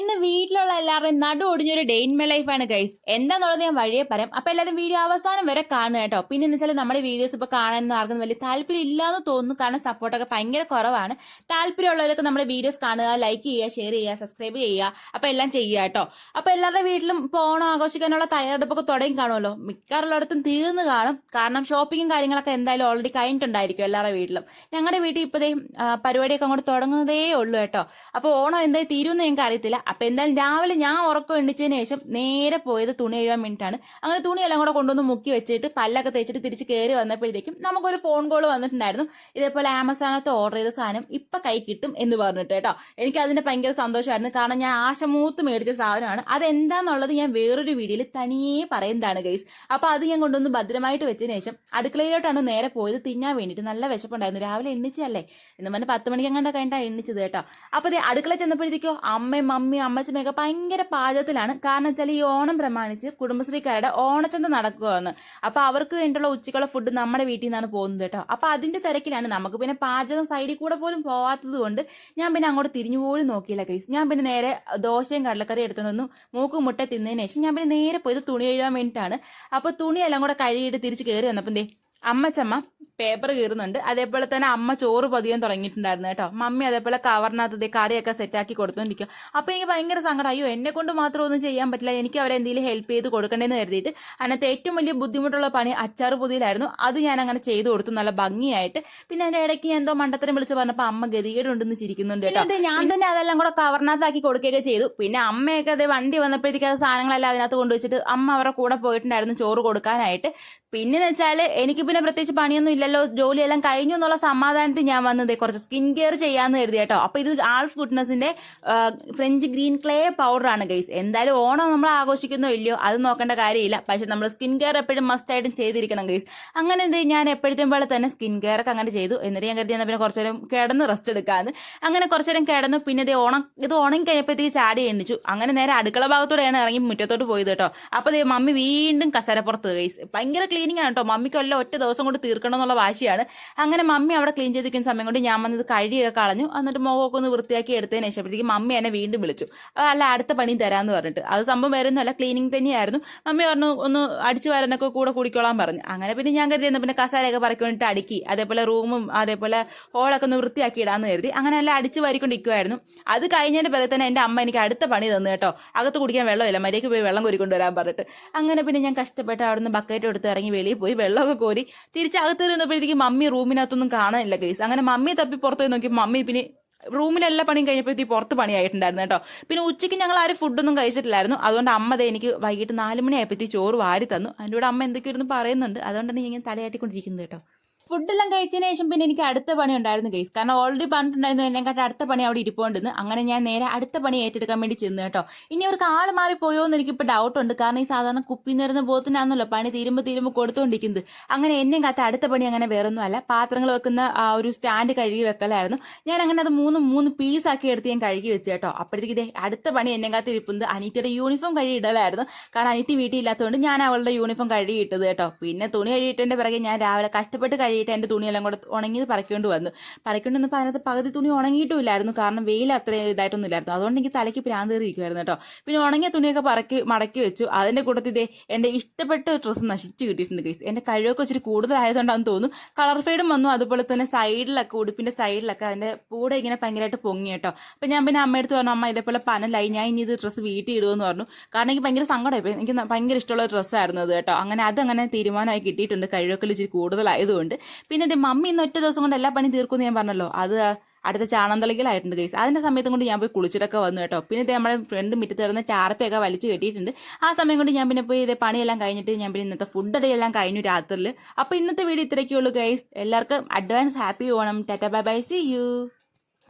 ഇന്ന് വീട്ടിലുള്ള എല്ലാവരുടെയും നടു ഒടിഞ്ഞൊരു ഡേ ഇൻ മൈ ലൈഫാണ് ഗൈസ് എന്താന്നുള്ളത് ഞാൻ വഴിയെ പറയാം. അപ്പൊ എല്ലാവരും വീഡിയോ അവസാനം വരെ കാണുക കേട്ടോ. പിന്നെ എന്ന് വെച്ചാൽ നമ്മുടെ വീഡിയോസ് ഇപ്പൊ കാണാനൊന്നും ആർക്കും വലിയ താല്പര്യം ഇല്ലാന്ന് തോന്നുന്നു. കാരണം സപ്പോർട്ടൊക്കെ ഭയങ്കര കുറവാണ്. താല്പര്യമുള്ളവരൊക്കെ നമ്മുടെ വീഡിയോസ് കാണുക ലൈക്ക് ചെയ്യുക ഷെയർ ചെയ്യുക സബ്സ്ക്രൈബ് ചെയ്യുക. അപ്പൊ എല്ലാം ചെയ്യുക കേട്ടോ. അപ്പൊ എല്ലാവരുടെ വീട്ടിലും പോണോ ആഘോഷിക്കാനുള്ള തയ്യാറെടുപ്പൊക്കെ തുടങ്ങി കാണുമല്ലോ. മിക്കാറുള്ളിടത്തും തീർന്ന് കാണും. കാരണം ഷോപ്പിങ്ങും കാര്യങ്ങളൊക്കെ എന്തായാലും ഓൾറെഡി കഴിഞ്ഞിട്ടുണ്ടായിരിക്കും എല്ലാവരുടെ വീട്ടിലും. ഞങ്ങളുടെ വീട്ടിൽ ഇപ്പോഴേ പരിപാടിയൊക്കെ അങ്ങോട്ട് തുടങ്ങുന്നതേ ഉള്ളൂ കേട്ടോ. അപ്പോൾ ഓണം എന്തായി തീരുമെന്ന് ഞങ്ങൾക്ക് അറിയത്തില്ല അപ്പോൾ എന്തായാലും രാവിലെ ഞാൻ ഉറക്കം എണ്ണിച്ചതിന് ശേഷം നേരെ പോയത് തുണി എഴുതാൻ വേണ്ടിയിട്ടാണ്. അങ്ങനെ തുണിയെല്ലാം കൂടെ കൊണ്ടുവന്ന് മുക്കി വെച്ചിട്ട് പല്ലൊക്കെ തേച്ചിട്ട് തിരിച്ച് കയറി വന്നപ്പോഴത്തേക്കും നമുക്കൊരു ഫോൺ കോൾ വന്നിട്ടുണ്ടായിരുന്നു. ഇതേപോലെ ആമസോണത്ത് ഓർഡർ ചെയ്ത സാധനം ഇപ്പം കൈ കിട്ടും എന്ന് പറഞ്ഞിട്ട് കേട്ടോ. എനിക്ക് അതിന്റെ ഭയങ്കര സന്തോഷമായിരുന്നു. കാരണം ഞാൻ ആശമൂത്ത് മേടിച്ച സാധനമാണ്. അതെന്താന്നുള്ളത് ഞാൻ വേറൊരു വീഡിയോയിൽ തനിയെ പറയുന്നതാണ് ഗൈസ് അപ്പോൾ അത് ഞാൻ കൊണ്ടുവന്ന് ഭദ്രമായിട്ട് വെച്ചതിന് ശേഷം അടുക്കളയിലോട്ടാണ് നേരെ പോയത്. തിന്നാൻ വേണ്ടിയിട്ട് നല്ല വിശപ്പുണ്ടായിരുന്നു. രാവിലെ എണ്ണിച്ചല്ലേ എന്ന് പറഞ്ഞാൽ പത്ത് മണിക്ക് അങ്ങോട്ട് കഴിഞ്ഞിട്ടാണ് എണ്ണിച്ചത് കേട്ടോ. അപ്പോൾ അടുക്കള ചെന്നപ്പോഴത്തേക്കോ അമ്മയും മമ്മിയും അമ്മച്ചമ്മയൊക്കെ ഭയങ്കര പാചകത്തിലാണ്. കാരണം വെച്ചാൽ ഈ ഓണം പ്രമാണിച്ച് കുടുംബശ്രീക്കാരുടെ ഓണച്ചന്ത നടക്കുകയാണ്. അപ്പോൾ അവർക്ക് വേണ്ടിയുള്ള ഉച്ചക്കുള്ള ഫുഡ് നമ്മുടെ വീട്ടിൽ നിന്നാണ് പോകുന്നത് കേട്ടോ. അപ്പോൾ അതിന്റെ തിരക്കിലാണ് നമുക്ക് പിന്നെ പാചകം സൈഡിൽ കൂടെ പോലും പോവാത്തത് കൊണ്ട് ഞാൻ പിന്നെ അങ്ങോട്ട് തിരിഞ്ഞു പോലും നോക്കിയില്ല കൈസ് ഞാൻ പിന്നെ നേരെ ദോശയും കടലക്കറി എടുത്തുകൊണ്ടൊന്നു മൂക്കും മുട്ട തിന്നതിന് ശേഷം ഞാൻ പിന്നെ നേരെ പോയത് തുണി കഴുകാൻ വേണ്ടിയിട്ടാണ്. അപ്പോൾ തുണിയെല്ലാം കൂടെ കഴുകിയിട്ട് തിരിച്ച് കയറി വന്നപ്പോൾ എന്തേ അമ്മച്ചമ്മ പേപ്പർ കീറുന്നുണ്ട്. അതേപോലെ തന്നെ അമ്മ ചോറ് പതിയാൻ തുടങ്ങിയിട്ടുണ്ടായിരുന്നു കേട്ടോ. മമ്മി അതേപോലെ കവറിനകത്ത് കറിയൊക്കെ സെറ്റാക്കി കൊടുത്തോണ്ടിരിക്കുക അപ്പോൾ എനിക്ക് ഭയങ്കര സങ്കടം. അയ്യോ എന്നെ കൊണ്ട് മാത്രം ഒന്നും ചെയ്യാൻ പറ്റില്ല. എനിക്ക് അവരെ എന്തെങ്കിലും ഹെൽപ്പ് ചെയ്ത് കൊടുക്കണ്ടേന്ന് കരുതിയിട്ട് അതിനകത്ത് ഏറ്റവും വലിയ ബുദ്ധിമുട്ടുള്ള പണി അച്ചാർ പൊതിയിലായിരുന്നു. അത് ഞാൻ അങ്ങനെ ചെയ്തു കൊടുത്തു. നല്ല ഭംഗിയായിട്ട്. പിന്നെ അതിന്റെ ഇടയ്ക്ക് ഞാൻ എന്തോ മണ്ടത്തരം വിളിച്ച് പറഞ്ഞപ്പോൾ അമ്മ ഗതികേടുണ്ടെന്ന് ചിരിക്കുന്നുണ്ട് കേട്ടോ. ഞാൻ തന്നെ അതെല്ലാം കൂടെ കവറിനകത്താക്കി കൊടുക്കുകയൊക്കെ ചെയ്തു. പിന്നെ അമ്മയൊക്കെ അത് വണ്ടി വന്നപ്പോഴത്തേക്ക് അത് സാധനങ്ങളെല്ലാം അതിനകത്ത് കൊണ്ടുവച്ചിട്ട് അമ്മ അവരുടെ കൂടെ പോയിട്ടുണ്ടായിരുന്നു ചോറ് കൊടുക്കാനായിട്ട്. പിന്നെ വെച്ചാൽ എനിക്ക് പിന്നെ പ്രത്യേകിച്ച് പണിയൊന്നും ഇല്ലല്ലോ ജോലിയെല്ലാം കഴിഞ്ഞു എന്നുള്ള സമാധാനത്തിൽ ഞാൻ വന്നത് കുറച്ച് സ്കിൻ കെയർ ചെയ്യാന്ന് കരുതി കേട്ടോ. അപ്പൊ ഇത് ആൾഫ് ഗുഡ്നസിന്റെ ഫ്രഞ്ച് ഗ്രീൻ ക്ലേ പൗഡറാണ് ഗൈസ് എന്തായാലും ഓണം നമ്മൾ ആഘോഷിക്കുന്നോ ഇല്ലയോ അത് നോക്കേണ്ട കാര്യമില്ല. പക്ഷെ നമ്മൾ സ്കിൻ കെയർ എപ്പോഴും മസ്റ്റ് ആയിട്ടും ചെയ്തിരിക്കണം ഗൈസ് അങ്ങനെ എന്ത് ഞാൻ എപ്പോഴത്തെ പോലെ തന്നെ സ്കിൻ കെയർ ഒക്കെ അങ്ങനെ ചെയ്തു. എന്നിട്ട് ഞാൻ കരുതി പിന്നെ കുറച്ചു നേരം കിടന്ന് റെസ്റ്റ് എടുക്കാന്ന്. അങ്ങനെ കുറച്ചു നേരം കിടന്നു. പിന്നെ ഇത് ഓണം ഇത് ഉണങ്ങി കഴിഞ്ഞപ്പോഴത്തേക്ക് ചാടി എണ്ണിച്ചു. അങ്ങനെ നേരെ അടുക്കള ഭാഗത്തോടെയാണ് ഇറങ്ങി മുറ്റത്തോട്ട് പോയത് കേട്ടോ. അപ്പൊ മമ്മി വീണ്ടും കസരപ്പുറത്ത് ഗൈസ് ഭയങ്കര ക്ലീനിങ് ആണ് കേട്ടോ. മമ്മിക്ക് എല്ലാം ഒറ്റ ദിവസം കൊണ്ട് തീർക്കണം എന്നുള്ള വാശിയാണ്. അങ്ങനെ മമ്മി അവിടെ ക്ലീൻ ചെയ്തിരിക്കുന്ന സമയം കൊണ്ട് ഞാൻ വന്നത് കഴുകിയൊക്കെ കളഞ്ഞു. എന്നിട്ട് മുഖമൊക്കെ ഒന്ന് വൃത്തിയാക്കി എടുത്തതിന് ശേഷപ്പോഴത്തേക്ക് മമ്മി എന്നെ വീണ്ടും വിളിച്ചു. "ആ, അല്ല അടുത്ത പണിയും തരാമെന്ന് പറഞ്ഞിട്ട്. അത് സംഭവം വേറെ ഒന്നുമല്ല ക്ലീനിങ് തന്നെയായിരുന്നു. മമ്മി പറഞ്ഞു ഒന്ന് അടിച്ചു വരാനൊക്കെ കൂടെ കുടിക്കോളാൻ പറഞ്ഞു. അങ്ങനെ പിന്നെ ഞാൻ കരുതി പിന്നെ കസാരയൊക്കെ പറക്കി വേണ്ടിയിട്ട് അടുക്കി അതേപോലെ റൂമും അതേപോലെ ഹോളൊക്കെ ഒന്ന് വൃത്തിയാക്കി ഇടാന്ന് കരുതി. അങ്ങനെ എല്ലാം അടിച്ചു വാരിക്കൊണ്ടിരിക്കുമായിരുന്നു അത് കഴിഞ്ഞതിന്റെ പിറകെ തന്നെ എന്റെ അമ്മ എനിക്ക് അടുത്ത പണി തന്നു കേട്ടോ. അകത്ത് കുടിക്കാൻ വെള്ളമില്ല മര്യാദയ്ക്ക് പോയി വെള്ളം കോരിക്കൊണ്ട് വരാൻ പറഞ്ഞിട്ട്. അങ്ങനെ പിന്നെ ഞാൻ കഷ്ടപ്പെട്ട് അവിടുന്ന് ബക്കറ്റ് എടുത്ത് ഇറങ്ങി വെളിയിൽ പോയി വെള്ളമൊക്കെ കോരി തിരിച്ച് അകത്ത് വരുന്നപ്പോഴത്തേക്ക് മമ്മി റൂമിനകത്തൊന്നും കാണാനില്ല കേസ് അങ്ങനെ മമ്മി തപ്പി പുറത്ത് പോയി നോക്കി മമ്മി പിന്നെ റൂമിലെല്ലാ പണിയും കഴിഞ്ഞപ്പോഴത്തേക്ക് പുറത്ത് പണിയായിട്ടുണ്ടായിരുന്നു കേട്ടോ. പിന്നെ ഉച്ചയ്ക്ക് ഞങ്ങൾ ആരും ഫുഡൊന്നും കഴിച്ചിട്ടില്ലായിരുന്നു. അതുകൊണ്ട് അമ്മ ദേ എനിക്ക് വൈകിട്ട് നാല് മണിയായപ്പോഴത്തേക്ക് ചോറ് വാരി തന്നു. അതിന്റെ കൂടെ അമ്മ എന്തൊക്കെയോ ഇരുന്ന് പറയുന്നുണ്ട്. അതുകൊണ്ടാണ് ഞാൻ ഇങ്ങനെ തലയാട്ടിക്കൊണ്ടിരിക്കുന്നത് കേട്ടോ. ഫുഡെല്ലാം കഴിച്ചതിന് ശേഷം പിന്നെ എനിക്ക് അടുത്ത പണി ഉണ്ടായിരുന്നു കേസ് കാരണം ഓൾറെഡി പറഞ്ഞിട്ടുണ്ടായിരുന്നു എന്നെക്കാട്ട് അടുത്ത പണി അവിടെ ഇരിപ്പുണ്ടെന്ന്. അങ്ങനെ ഞാൻ നേരെ അടുത്ത പണി ഏറ്റെടുക്കാൻ വേണ്ടി ചെന്ന് കേട്ടോ. ഇനി അവർക്ക് മാറി മാറിപ്പോയോ എന്ന് എനിക്കിപ്പോൾ ഡൗട്ട് ഉണ്ട്. കാരണം ഈ സാധാരണ കുപ്പി നിറഞ്ഞ ബോത്തിനാണല്ലോ പണി തീരുമ്പോൾ തീരുമ്പോൾ കൊടുത്തുകൊണ്ടിരിക്കുന്നത് അങ്ങനെ എന്നെ കാത്ത അടുത്ത പണി അങ്ങനെ വേറൊന്നും അല്ല പാത്രങ്ങൾ വെക്കുന്ന ആ ഒരു സ്റ്റാൻഡ് കഴുകി വെക്കലായിരുന്നു. ഞാൻ അങ്ങനെ അത് മൂന്ന് മൂന്ന് പീസാക്കി എടുത്ത് ഞാൻ കഴുകി വെച്ചു കേട്ടോ. അപ്പോഴത്തേക്ക് ഇതേ അടുത്ത പണി എന്നെ കാത്ത് ഇരിപ്പുന്നത് അനീറ്റയുടെ യൂണിഫോം കഴുകി ഇടലായിരുന്നു. കാരണം അനീറ്റി വീട്ടിൽ ഇല്ലാത്തതുകൊണ്ട് ഞാൻ അവളുടെ യൂണിഫോം കഴുകി ഇട്ടത് കേട്ടോ. പിന്നെ തുണി കഴുകിയിട്ടതിന്റെ പിറകെ ഞാൻ രാവിലെ കഷ്ടപ്പെട്ട് കഴുകിയിട്ട് എന്റെ തുണിയെല്ലാം കൂടെ ഉണങ്ങിയത് പറക്കൊണ്ട് വന്നു. പറക്കൊണ്ട് വന്നപ്പോൾ അതിനകത്ത് പകുതി തുണി ഉണങ്ങിയിട്ടുമില്ലായിരുന്നു. കാരണം വെയിൽ അത്ര ഇതായിട്ടൊന്നും ഇല്ലായിരുന്നു. അതുകൊണ്ട് എനിക്ക് തലയ്ക്ക് പ്രാന്ത് കയറിയിരിക്കുമായിരുന്നു കേട്ടോ. പിന്നെ ഉണങ്ങിയ തുണിയൊക്കെ പറക്കി മടക്കി വെച്ചു. അതിന്റെ കൂട്ടത്തിൽ ഇതേ എന്റെ ഇഷ്ടപ്പെട്ട ഡ്രസ്സ് നശിച്ച് കിട്ടിയിട്ടുണ്ട് ഗൈസ് എന്റെ കഴിവൊക്കെ ഇച്ചിരി കൂടുതലായതുകൊണ്ടാണെന്ന് തോന്നുന്നു. കളർ ഫെയ്ഡും വന്നു. അതുപോലെ തന്നെ സൈഡിലൊക്കെ ഉടുപ്പിന്റെ സൈഡിലൊക്കെ അതിന്റെ കൂടെ ഇങ്ങനെ ഭയങ്കരമായിട്ട് പൊങ്ങി കേട്ടോ. അപ്പം ഞാൻ പിന്നെ അമ്മയടുത്ത് പറഞ്ഞു അമ്മ ഇതേപോലെ പനലായി. ഞാൻ ഇനി ഇത് ഡ്രസ്സ് വീട്ടിൽ ഇടുമെന്ന് പറഞ്ഞു. കാരണം എനിക്ക് ഭയങ്കര സങ്കടമായി. എനിക്ക് ഭയങ്കര ഇഷ്ടമുള്ള ഡ്രസ്സായിരുന്നു അത് കേട്ടോ. അങ്ങനെ അതങ്ങനെ തീരുമാനമായി കിട്ടിയിട്ടുണ്ട്. കഴിവൊക്കെ ഇച്ചിരി കൂടുതലായതുകൊണ്ട്. പിന്നെ ഇത് മമ്മി ഇന്ന് ഒറ്റ ദിവസം കൊണ്ട് എല്ലാ പണി തീർക്കുമെന്ന് ഞാൻ പറഞ്ഞല്ലോ. അത് അടുത്ത ചാണന്തളിക്കലായിട്ടുണ്ട് ഗൈസ് അതിന്റെ സമയത്തും കൊണ്ട് ഞാൻ പോയി കുളിച്ചിട്ടൊക്കെ വന്നു കേട്ടോ. പിന്നെ ദേ നമ്മുടെ ഫ്രണ്ട് മുറ്റത്ത് കിടന്ന് ടാർപ്പയൊക്കെ വലിച്ചു കെട്ടിയിട്ടുണ്ട്. ആ സമയം കൊണ്ട് ഞാൻ പിന്നെ പോയി ഇതേ പണിയെല്ലാം കഴിഞ്ഞിട്ട് ഞാൻ പിന്നെ ഇന്നത്തെ ഫുഡ് അടയെല്ലാം കഴിഞ്ഞു രാത്രിയിൽ അപ്പോൾ ഇന്നത്തെ വീഡിയോ ഇത്രയൊക്കെയുള്ളൂ ഗൈസ് എല്ലാവർക്കും advance happy Onam. Tata bye bye see you